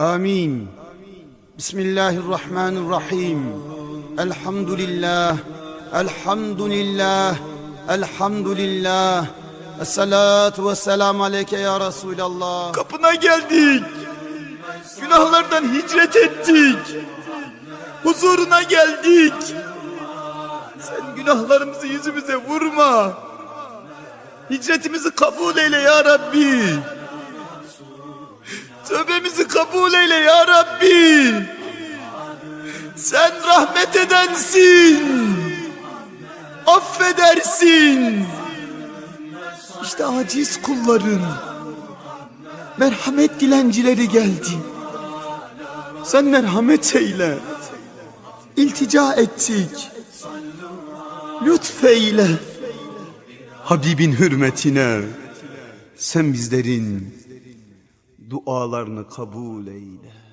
آمين بسم الله الرحمن الرحيم الحمد لله الحمد لله الحمد لله الصلاة والسلام عليك يا رسول الله Kapına geldik. Günahlardan hicret ettik. Huzuruna geldik. Sen günahlarımızı yüzümüze vurma. Hicretimizi kabul eyle ya Rabbi. Tövbemizi kabul eyle ya Rabbi. Sen rahmet edensin. Affedersin. İşte aciz kulların merhamet dilencileri geldi. Sen merhamet eyle. İltica ettik. Lütfeyle. Habibin hürmetine sen bizlerin dualarını kabul eyle.